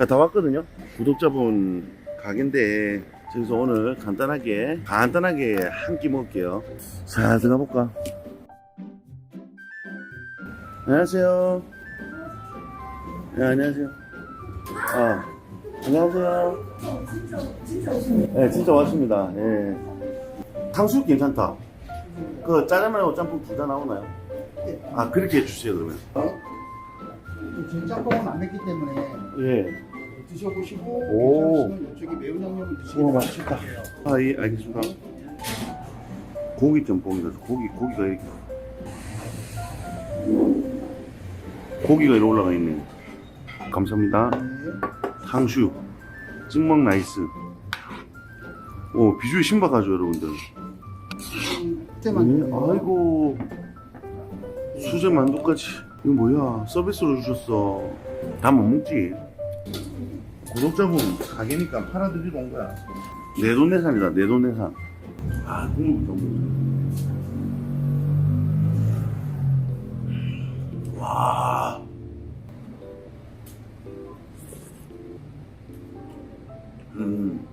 자, 다 왔거든요. 구독자분 가게인데 저기서 오늘 간단하게 간단하게 한 끼 먹을게요. 자, 들어가 볼까? 안녕하세요. 네, 안녕하세요. 아, 안녕하세요. 네, 진짜 왔습니다. 예. 탕수육 괜찮다. 그 짜장면하고 짬뽕 둘 다 나오나요? 아, 그렇게 해주세요, 그러면. 지금 짬뽕은 안 맵기 때문에 예. 드셔보시고 오. 괜찮으시면 이쪽에 매운 양념을 오, 드시면 맛있겠다. 아, 예, 알겠습니다. 고기 짬뽕이라서 고기, 고기가 이렇게. 고기가 이렇게 올라가 있네. 감사합니다. 탕수육. 찍먹 나이스. 오, 비주얼 신박하죠, 여러분들. 때만 음, 아이고. 수제 만두까지. 이거 뭐야? 서비스로 주셨어. 다 못 먹지? 구독자분 가게니까 팔아드리러 온 거야. 내돈내산이다, 내돈내산. 아, 국물부터 먹자. 와. 음.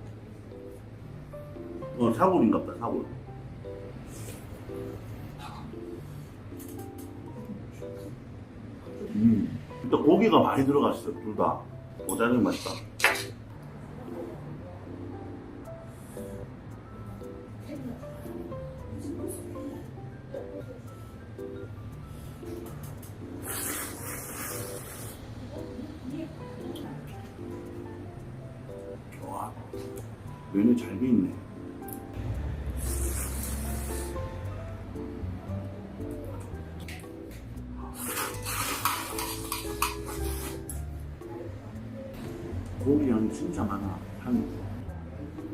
어, 사골인가 보다, 사골. 음. 일단 고기가 많이 들어갔어요, 둘 다. 오자는 맛있다. 면이 잘돼 있네. 고기 양이 진짜 많아. 한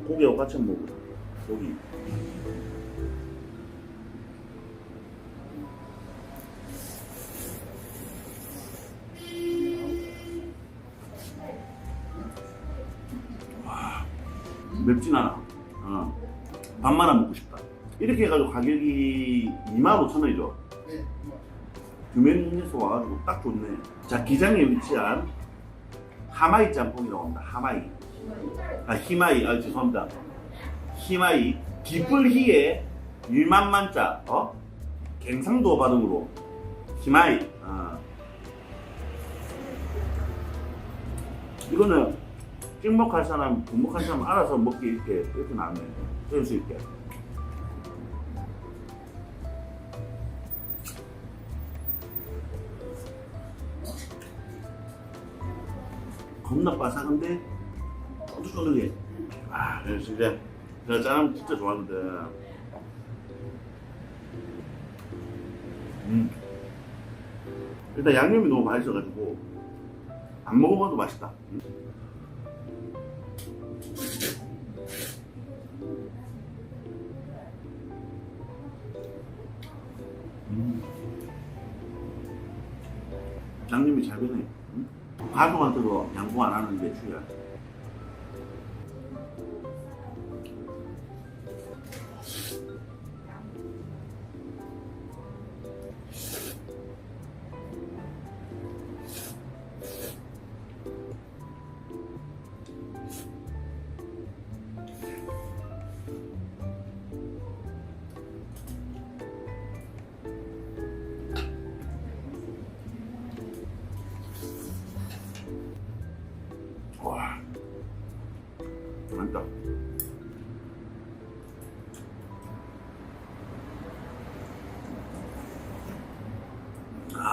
고기하고 같이 먹어. 고기. 맵진 않아. 어. 밥 말아 먹고 싶다. 이렇게 해가지고 가격이 25,000원이죠. 네. 규명에서 와가지고 딱 좋네. 자, 기장에 위치한 하마이 짬뽕이라고 합니다. 하마이. 아, 히마이. 아, 죄송합니다. 히마이. 기쁠희의 일만만 자, 어? 갱상도 발음으로. 히마이. 아. 이거는 찍먹할 사람, 분먹할 사람 알아서 먹기 이렇게, 이렇게 나왔네. 쓸수 있게. 겁나 바삭한데 쫀득쫀득해. 아, 진짜 제가 짜장 진짜 좋아하는데. 음. 일단 양념이 너무 맛있어가지고 안 먹어봐도 맛있다. 음. 음. 양념이 잘. 음? 가족한테도 양보 안 하는 게. 와,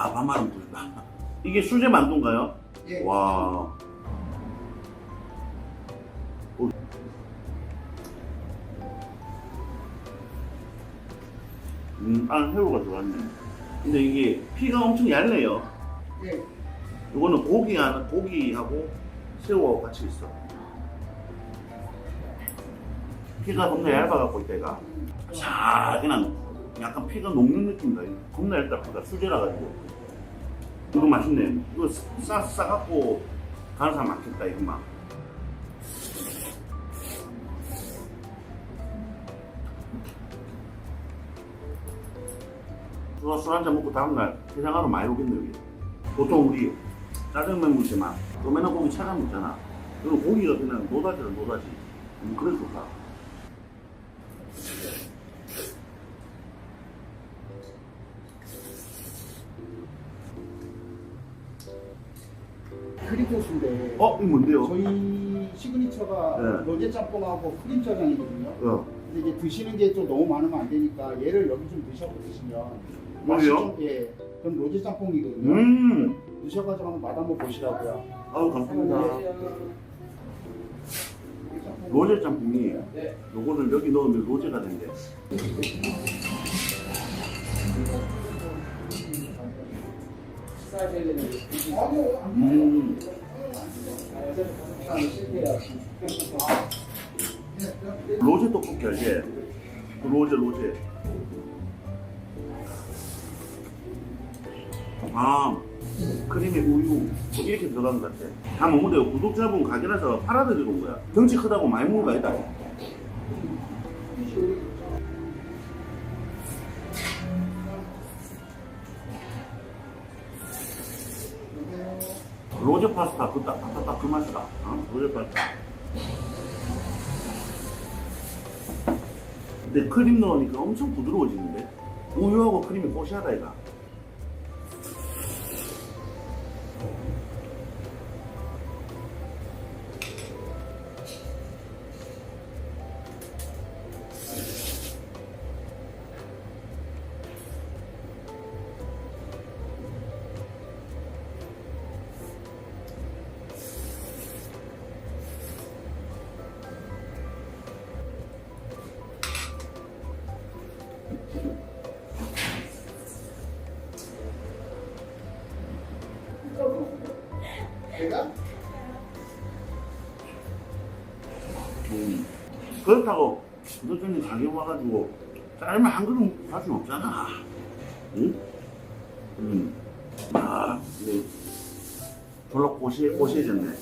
아, 먹고 싶다. 이게 수제 만두인가요? 예. 와. 오. 음, 아, 새우가 들어왔네. 근데 이게 피가 엄청 얇네요. 예. 이거는 고기 하나, 고기하고 새우하고 같이 있어. 피가 겁나 얇아갖고 이때가. 자, 그냥 약간 피가 녹는 느낌이다. 겁나 얇다, 피가 수제라 가지고. 이거 맛있네. 이거 싸, 싸갖고 가는 사람 많겠다, 이거 막. 술 한잔 먹고 다음날 해장하러 많이 오겠네, 여기. 보통 우리 짜장면 먹지만 조그만한 고기 찾아 먹잖아. 그리고 고기가 그냥 노다지라 노다지. 음, 그래서 좋다. 어, 이거 뭔데요? 저희 시그니처가 네. 로제 짬뽕하고 크림 짜장이거든요. 어, 근데 이제 드시는 게 좀 너무 많으면 안 되니까 얘를 여기 좀 드셔서 드시면 맛이 뭐요? 좀 예, 그럼 로제 짬뽕이거든요. 음, 드셔가지고 한번 맛 한번 보시라고요. 아우 감사합니다. 로제 짬뽕이 요거를 여기 넣으면 로제가 된대. 음, 로제 떡볶이 알지? 그 로제 로제. 아, 크림에 우유 뭐 이렇게 들어간 것 같아. 다 먹는데 구독자분 가게라서 팔아드리러 온 거야. 덩치 크다고 많이 먹는 거 아니다. 로제 파스타 그 딱딱딱 그 맛이다. 어? 로제 파스타. 근데 크림 넣으니까 엄청 부드러워지는데 우유하고 크림이 꼬시하다 이가. 음. 그렇다고 구독자님 가게 와가지고 짜장면 한 그릇 할 수는 없잖아. 응? 음. 아, 졸라 꼬시, 꼬시해졌네.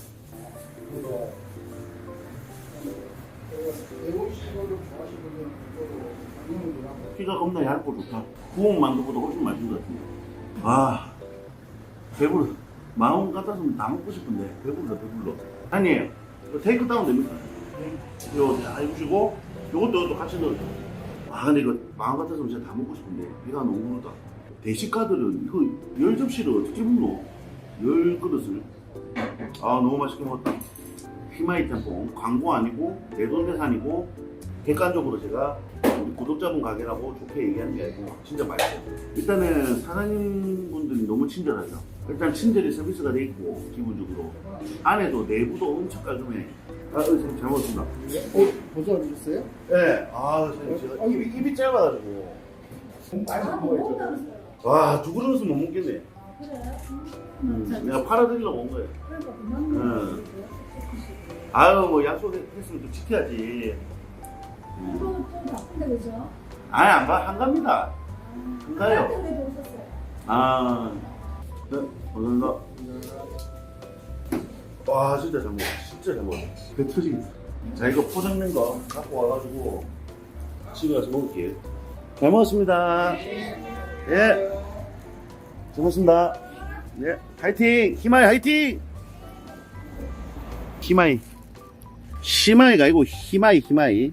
피가 겁나 얇고 좋다. 구운 만두보다 훨씬 맛있는 것 같은데. 아, 배불러. 마음 같아서는 다 먹고 싶은데 배불러, 배불러. 아니, 이거 테이크 다운 됩니까? 이거 다 해주시고, 요것도 이것도 같이 넣어줘. 아, 근데 이거 마음 같아서는 진짜 다 먹고 싶은데 배가 너무 부르다. 대식가들은 이거 열 접시를 어떻게 먹노? 열 그릇을. 아, 너무 맛있게 먹었다. 히마이 짬뽕 광고 아니고 내돈내산이고 객관적으로 제가 우리 구독자분 가게라고 좋게 얘기하는 게 아니고 진짜 맛있어요. 일단은 사장님분들이 너무 친절하죠. 일단 친절히 서비스가 돼 있고 기본적으로 안에도 내부도 엄청 깔끔해. 아, 선생님 잘 먹었습니다. 어? 벌써 드셨어요? 네, 아, 선생님 제가 입이, 입이 짧아가지고 많이 먹어야죠. 와, 두 그릇은 못 먹겠네. 그래? 음, 내가 팔아드리려고 온 거예요. 그러니까 그만 응. 아유, 뭐 약속했으면 또 지켜야지. 음. 이거 좀 바쁜데 그죠? 아니, 안 가, 안 갑니다. 안 가요. 왜 오셨어요? 아, 네, 감사합니다. 와, 진짜 잘 먹어. 진짜 잘 먹어. 배 터지겠어. 자, 이거 포장된 거 갖고 와가지고 집에 가서 먹을게요. 잘 먹었습니다. 예. 잘 먹었습니다. 예. 화이팅! 히마이 화이팅! 히마이. 히마이가 아니고 히마이, 히마이.